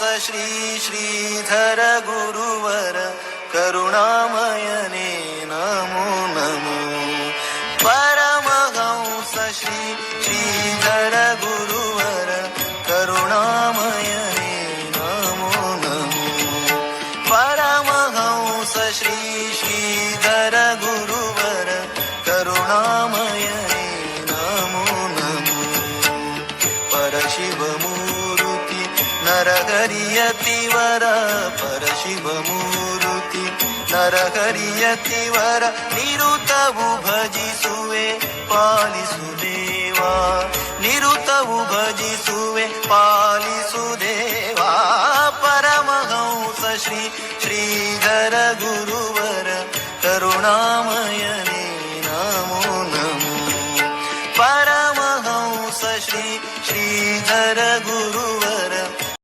व्यास श्री श्रीधर गुरुवर करुणामयने नमो नमो। परमहंस श्री श्रीधर गुरुवर करुणामयने नमो नमो। परमहंस श्री श्रीधर गुरुवर करुणामयने नमो नमो। ನರಹರಿಯ ತಿವರ ಪರಶಿವಮೂರುತಿ ನರಹರಿಯ ತಿವರ, ನಿರುತವು ಭಜಿಸುವೆ, ಪಾಲಿಸುದೇವಾ. ನಿರುತವು ಭಜಿಸುವೆ, ಪಾಲಿಸುದೇವಾ. ಪರಮಹಂಸ ಶ್ರೀ ಶ್ರೀಧರ ಗುರುವರ ಕರುಣಾಮಯನೇ ನಮೋ ನಮೋ. ಪರಮಹಂಸ ಶ್ರೀ ಶ್ರೀಧರ ಗುರು